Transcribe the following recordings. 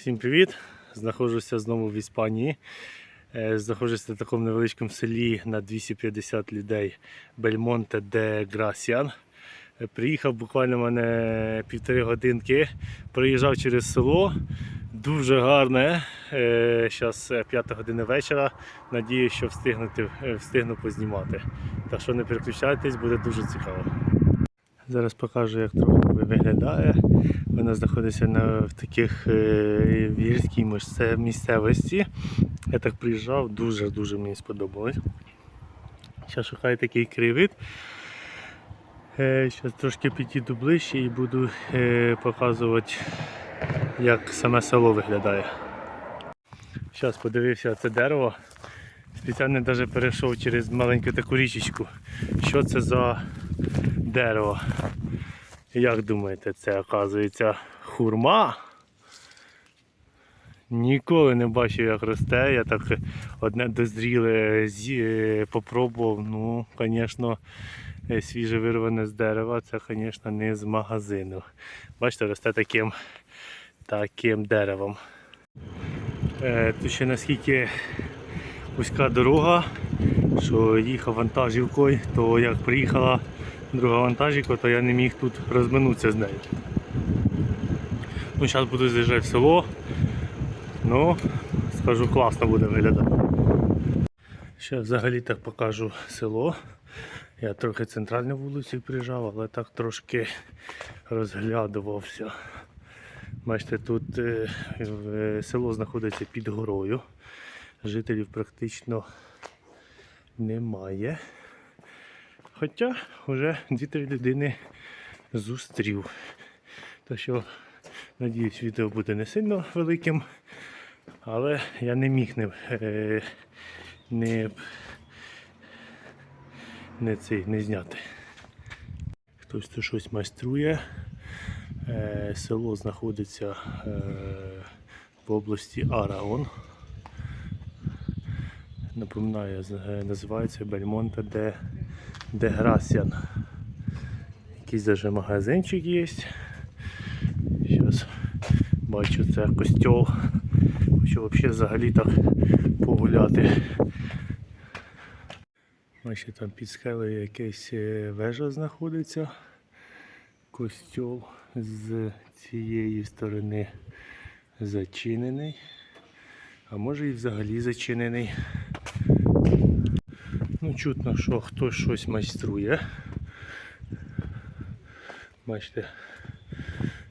Всім привіт! Знаходжуся знову в Іспанії. Е, Знаходжуся в такому невеличкому селі на 250 людей Бельмонте де Грасіан. Е, Приїхав буквально в мене півтори годинки. Проїжджав через село. Дуже гарне. Зараз 5 година вечора. Надіюсь, що е, встигну познімати. Так що не переключайтесь, буде дуже цікаво. Зараз покажу, як трохи виглядає. Вона знаходиться на, в таких е, гірській місце- місцевості. Я так приїжджав, дуже-дуже мені сподобалось. Зараз шукаю такий кривид. Зараз трошки підійду ближче і буду е, показувати, як саме село виглядає. Зараз подивився це дерево. Спеціально навіть перейшов через маленьку таку річечку. Що це за дерево? Як думаєте, це оказується хурма? Ніколи не бачив, як росте. Я так одне дозріле зі- е. Ну, звісно, е, свіже вирване з дерева, це, звісно, не з магазину. Бачите, росте таким, таким деревом. Е, Тут ще наскільки вузька дорога, що їхав вантажівкою, то як приїхала друга вантажівка, то я не міг тут розминутися з нею. Ну, зараз буду з'їжджати в село. Ну, скажу, класно буде виглядати. Ще взагалі так покажу село. Я трохи центральну вулицю приїжджав, але так трошки розглядувався. Бачите, тут е, село знаходиться під горою. Жителів практично немає. Хоча вже 2-3 людини зустрів. Так що, надіюсь, відео буде не сильно великим, але я не міг не, е, не, не, цей, не зняти. Хтось тут щось майструє. Е, село знаходиться е, в області Араон. Напоминаю, називається Бельмонте де, де Грасіан. Якийсь даже магазинчик є. Зараз бачу це костьол. Хочу взагалі взагалі так погуляти. Бачите, там під скелею якась е, вежа знаходиться. Костьол з цієї сторони зачинений. А може і взагалі зачинений. Ну, чутно, що хтось щось майструє. Бачите,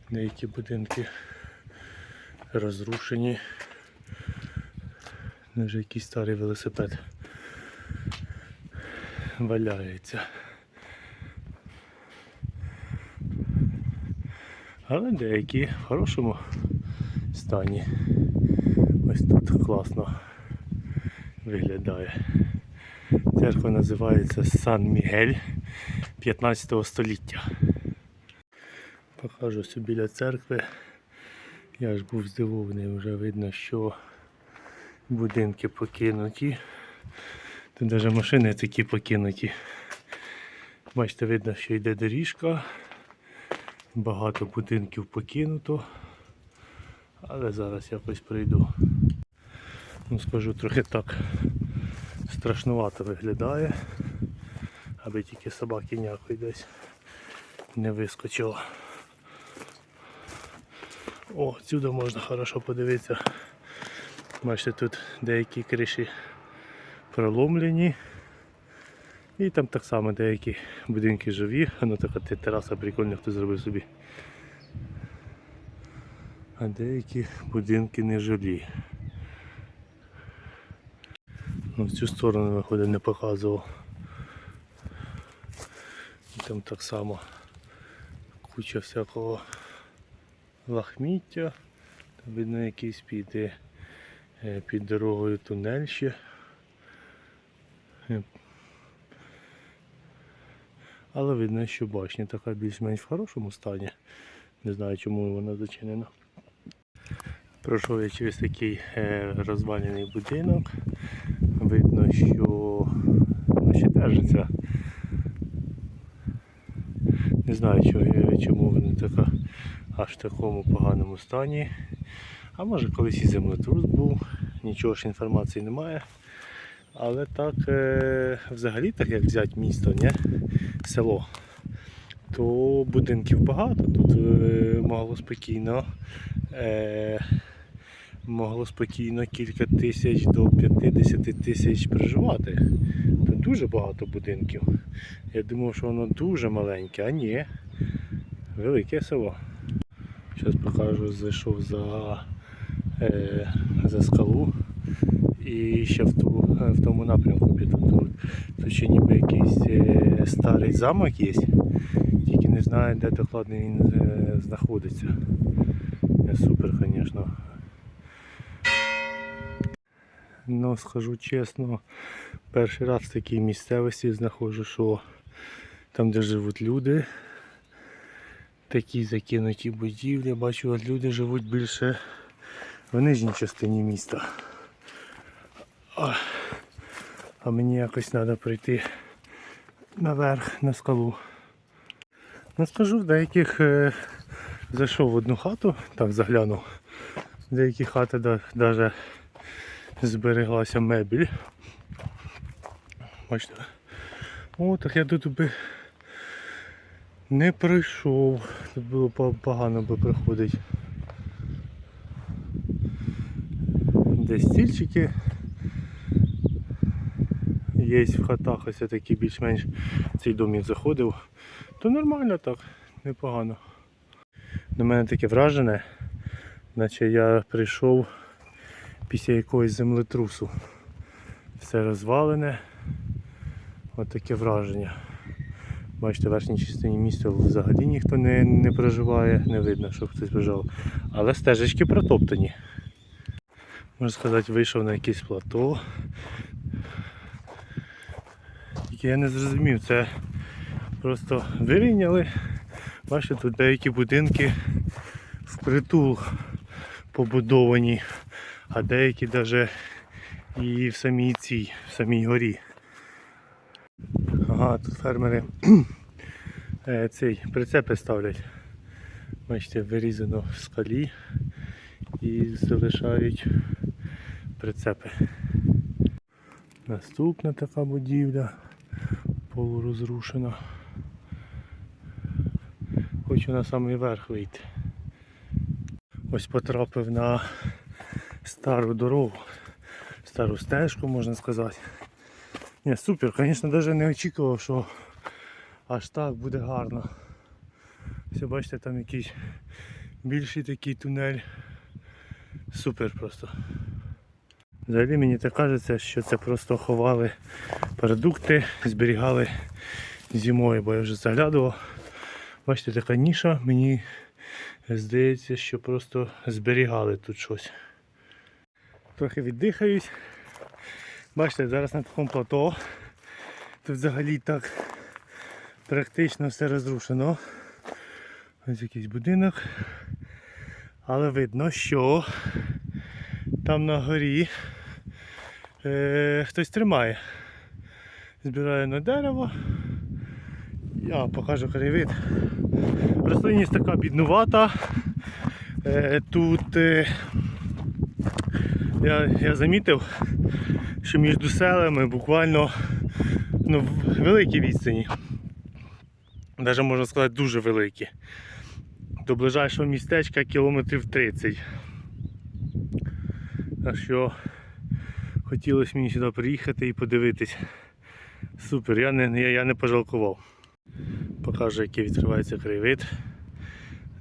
деякі будинки розрушені. Вже якийсь старий велосипед валяється. Але деякі в хорошому стані. Ось тут класно виглядає. Церква називається Сан Мігель 15 століття. Покажу собі біля церкви. Я ж був здивований, вже видно, що будинки покинуті. Тут навіть машини такі покинуті. Бачите, видно, що йде доріжка. Багато будинків покинуто. Але зараз якось прийду. Ну, скажу трохи так страшнувато виглядає, аби тільки собаки ніякої десь не вискочило. О, сюди можна хорошо подивитися. Бачите, тут деякі криші проломлені. І там так само деякі будинки живі, ну така тераса прикольна, хто зробив собі. А деякі будинки не жилі. Ну, в цю сторону виходить не показував. І там так само куча всякого лахміття. Там видно якийсь під, е, е, під дорогою тунель ще. Е, Але видно, що башня така більш-менш в хорошому стані. Не знаю, чому вона зачинена. Пройшов я через такий е, розвалений будинок. Видно, що ну, ще держиться. Не знаю, чому вона така аж в такому поганому стані. А може колись і землетрус був, нічого ж інформації немає. Але так, е, взагалі, так як взяти місто, не? село, то будинків багато. Тут е, могло спокійно, е, могло спокійно кілька тисяч до 50 тисяч проживати. Тут дуже багато будинків. Я думав, що воно дуже маленьке, а ні. Велике село. Зараз покажу, зайшов за, е, за скалу і ще в, ту, в тому напрямку піду. Тут, ще ніби якийсь е, старий замок є, тільки не знаю, де докладно він е, знаходиться. Супер, звісно. Ну, скажу чесно, перший раз в такій місцевості знаходжу, що там, де живуть люди, такі закинуті будівлі, бачу, от люди живуть більше в нижній частині міста. А, а мені якось треба прийти наверх на скалу. Ну скажу, в деяких е, зайшов в одну хату, так заглянув. Деякі хати навіть збереглася мебель. Бачите? О, так я тут би не пройшов. Тут було по- погано би проходить. Де стільчики. Є в хатах ось такі більш-менш цей домик заходив. То нормально так, непогано. До мене таке вражене, наче я прийшов після якогось землетрусу. Все розвалене. От враження. Бачите, в верхній частині міста взагалі ніхто не, не проживає, не видно, щоб хтось проживав. Але стежечки протоптані. Можна сказати, вийшов на якесь плато. Тільки я не зрозумів, це просто вирівняли. Бачите, тут деякі будинки впритул побудовані, а деякі навіть і в самій цій, в самій горі. Ага, тут фермери е, цей прицепи ставлять. Бачите, вирізано в скалі і залишають прицепи. Наступна така будівля полурозрушена. Хочу на самий верх вийти. Ось потрапив на стару дорогу, стару стежку, можна сказати. Ні, супер, звісно, навіть не очікував, що аж так буде гарно. Все, бачите, там якийсь більший такий тунель. Супер просто. Взагалі мені так кажеться, що це просто ховали продукти, зберігали зимою, бо я вже заглядував. Бачите, така ніша, мені здається, що просто зберігали тут щось. Трохи віддихаюсь. Бачите, зараз на такому плато. Тут взагалі так практично все розрушено. Ось якийсь будинок. Але видно, що там на горі е, хтось тримає. Збирає на дерево. Я покажу краєвид. Рослинність така біднувата. Е, тут е, я, я замітив, що між селами буквально ну, великі відстані. Навіть можна сказати дуже великі. До ближайшого містечка кілометрів 30. Так що хотілося мені сюди приїхати і подивитись. Супер, я не, я, я не пожалкував. Покажу, який відкривається краєвид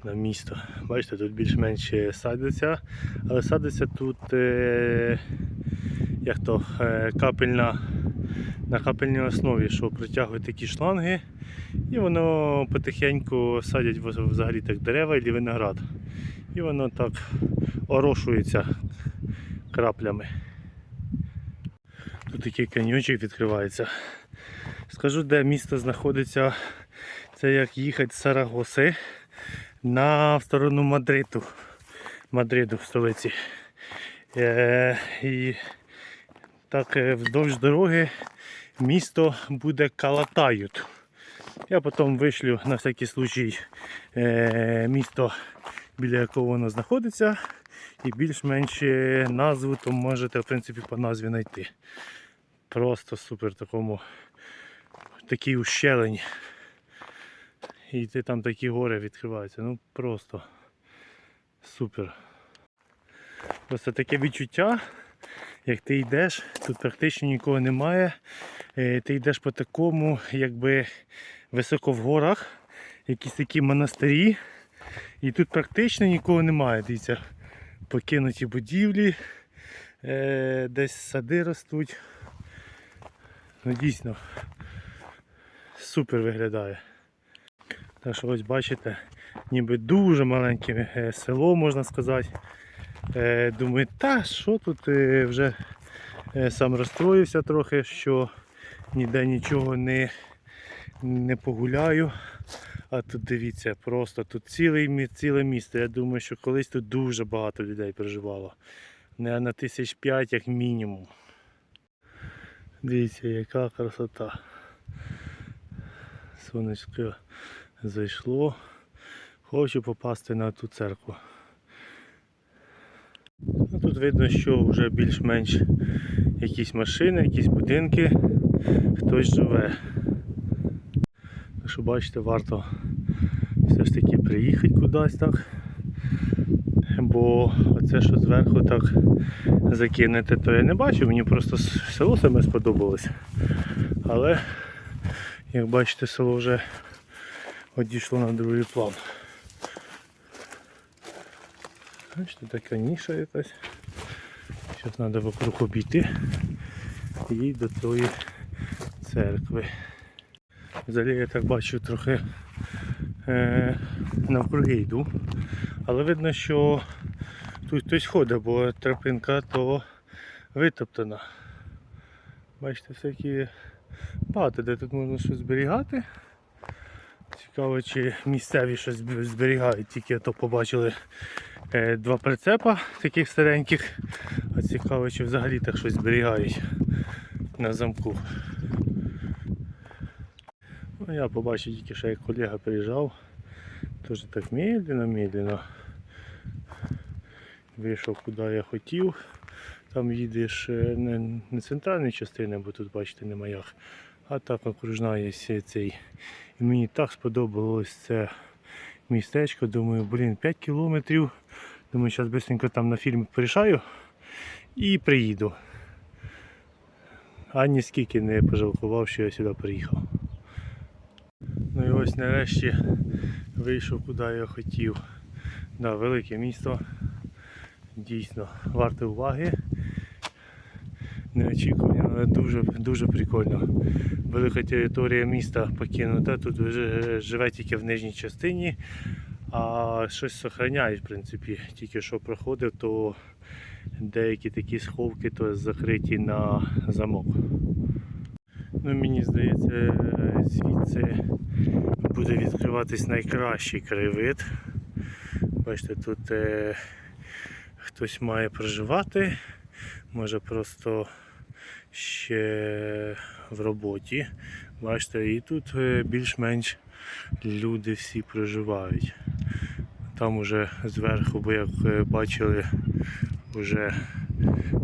на місто. Бачите, тут більш-менш садиться, але садиться тут е, як то, е, капельна, на капельній основі, що притягують такі шланги, і воно потихеньку садять взагалі так дерева і виноград. І воно так орошується краплями. Тут такий каньйончик відкривається. Скажу, де місто знаходиться. Це як їхати з Сарагоси на сторону Мадриду. Мадриду в столиці. Е, і так е, вздовж дороги місто буде Калатают. Я потім вишлю на всякий случай е, місто, біля якого воно знаходиться. і більш-менш е, назву, то можете в принципі по назві знайти. Просто супер такому такій ущелині. І ти там такі гори відкриваються. Ну просто супер. Просто таке відчуття, як ти йдеш, тут практично нікого немає. Е, Ти йдеш по такому, якби високо в горах, якісь такі монастирі. І тут практично нікого немає. Дивіться, покинуті будівлі, е, десь сади ростуть. Ну дійсно супер виглядає. Так що ось бачите, ніби дуже маленьке е, село, можна сказати. Е, Думаю, та що тут е, вже сам розстроївся трохи, що ніде нічого не, не погуляю. А тут дивіться, просто тут мі- ціле місто. Я думаю, що колись тут дуже багато людей проживало. Не на тисяч п'ять як мінімум. Дивіться, яка красота. Сонечко зайшло. Хочу попасти на ту церкву. Ну, Тут видно, що вже більш-менш якісь машини, якісь будинки, хтось живе. Так що бачите, варто все ж таки приїхати кудись так. Бо оце, що зверху так закинете, то я не бачу, мені просто село саме сподобалось. Але, як бачите, село вже одійшло на другий план. Бачите, така ніша якась. Зараз треба вокруг обійти і до тої церкви. Взагалі я так бачу трохи е, навкруги йду. Але видно, що тут хтось ходить, бо тропинка то витоптана. Бачите, всякі багато де тут можна щось зберігати. Цікаво, чи місцеві щось зберігають, тільки то побачили е, два прицепа таких стареньких. А цікаво, чи взагалі так щось зберігають на замку. Ну, я побачив тільки, що як колега приїжджав. Теж так медленно, медленно. Вийшов куди я хотів. Там їдеш е, не, не центральної частини, бо тут бачите як. А так окружна є цей. І мені так сподобалось це містечко. Думаю, блін, 5 кілометрів. Думаю, зараз швидко там на фільм порішаю і приїду. А ніскільки не пожалкував, що я сюди приїхав. Ну і ось нарешті вийшов куди я хотів. Да, велике місто. Дійсно варте уваги. Неочікувано, але дуже, дуже прикольно. Велика територія міста покинута. Тут вже живе тільки в нижній частині, а щось зберігають, в принципі. Тільки що проходив, то деякі такі сховки то закриті на замок. Ну, мені здається, звідси буде відкриватись найкращий краєвид. Бачите, тут е, хтось має проживати, може просто ще в роботі. Бачите, і тут е, більш-менш люди всі проживають. Там уже зверху, бо як е, бачили, вже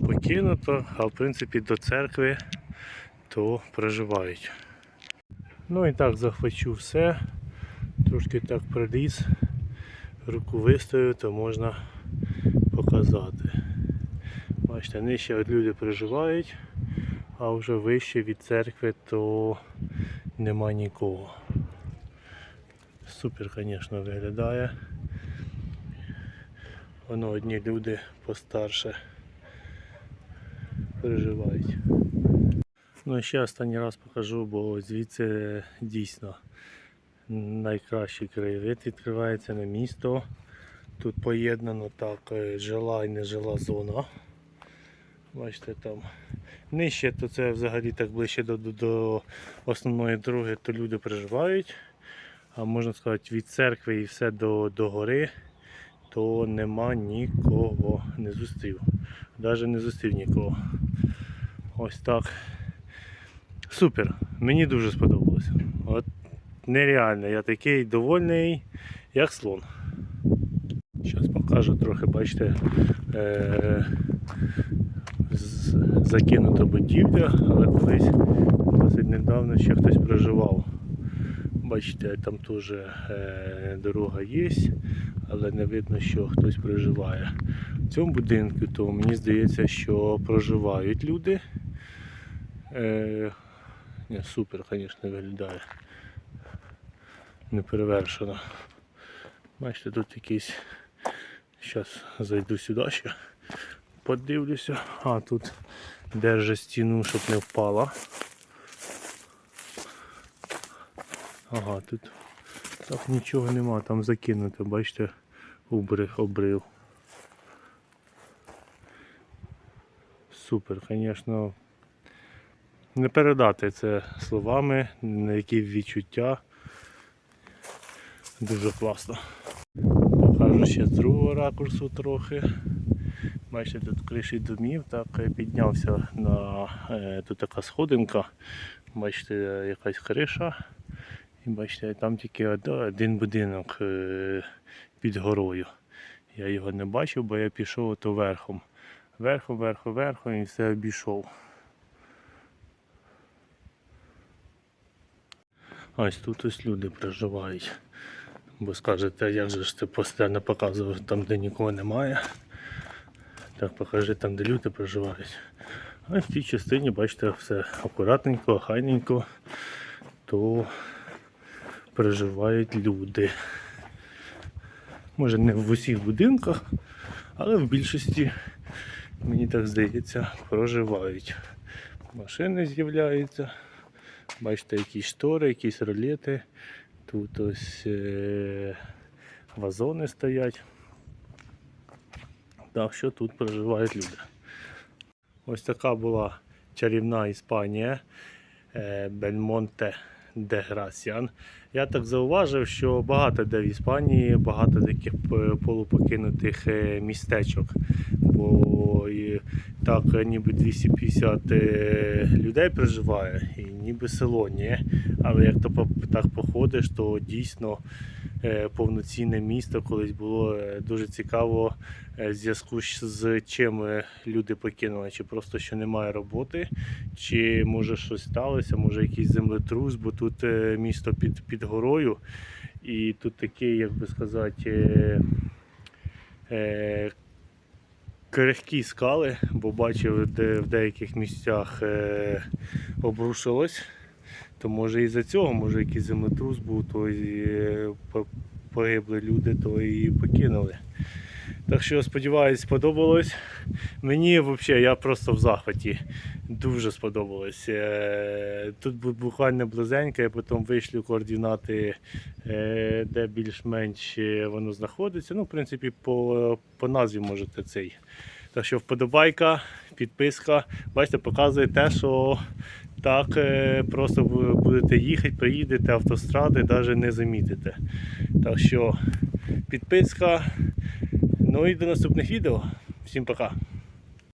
покинуто, а в принципі до церкви то проживають. Ну і так захвачу все. Трошки так проліз, руку виставив, то можна показати. Бачите, нижче люди проживають, а вже вище від церкви то нема нікого. Супер, звісно, виглядає. Воно одні люди постарше переживають. Ну і ще останній раз покажу, бо звідси дійсно найкращий краєвид відкривається на місто. Тут поєднано так е, жила і нежила зона. Бачите там. Нижче то це взагалі так ближче до, до, до основної дороги, то люди проживають. А можна сказати від церкви і все до, до гори, то нема нікого. Не зустрів. Навіть не зустрів нікого. Ось так. Супер. Мені дуже сподобалося. От нереально, я такий довольний, як слон. Зараз покажу трохи, бачите, е- закинута будівля, але колись досить недавно ще хтось проживав. Бачите, там теж е, дорога є, але не видно, що хтось проживає. В цьому будинку, то мені здається, що проживають люди. Е, ні, супер, звісно, виглядає. Неперевершено. Бачите, тут якийсь. Зараз зайду сюди ще. Подивлюся. А, тут держить стіну, щоб не впала. Ага, тут так нічого нема, там закинуто, бачите, обрив. Супер, звісно. Не передати це словами, на які відчуття. Дуже класно. Покажу ще з другого ракурсу трохи. Бачите, тут криші домів, так е, піднявся на е, тут така сходинка. Бачите, якась криша. І бачите, там тільки один будинок е, під горою. Я його не бачив, бо я пішов ото верхом. Верхом, верхом, верхом і все обійшов. Ось тут ось люди проживають. Бо скажете, як же ж ти постійно показував там, де нікого немає. Так, покажи там, де люди проживають. А в тій частині, бачите, все акуратненько, хайненько, то проживають люди. Може не в усіх будинках, але в більшості, мені так здається, проживають. Машини з'являються. Бачите, якісь штори, якісь ролети. Тут ось е- вазони стоять. Так що тут проживають люди. Ось така була чарівна Іспанія Бельмонте де Грасіан. Я так зауважив, що багато де в Іспанії, багато таких полупокинутих е, містечок. Бо так ніби 250 е, людей проживає, і ніби село, ні. Але як то так походиш, то дійсно повноцінне місто. Колись було е, дуже цікаво е, в зв'язку з- чим е, люди покинули, чи просто що немає роботи, чи може щось сталося, може якийсь землетрус, бо тут е, місто під, під горою, і тут такі, як би сказати, е, е, крихкі скали, бо бачив, де в деяких місцях е, обрушилось. То може і за цього, може якийсь землетрус був, то і е, погибли люди, то і покинули. Так що сподіваюсь, сподобалось. Мені взагалі я просто в захваті. Дуже сподобалось. Е, Тут буквально близенько, я потім вийшлю координати, е, де більш-менш воно знаходиться. Ну, в принципі, по, по назві можете цей. Так що вподобайка, підписка. Бачите, показує те, що так е, просто будете їхати, приїдете автостради, навіть не замітите. Так що підписка. Ну і до наступних відео. Всім пока.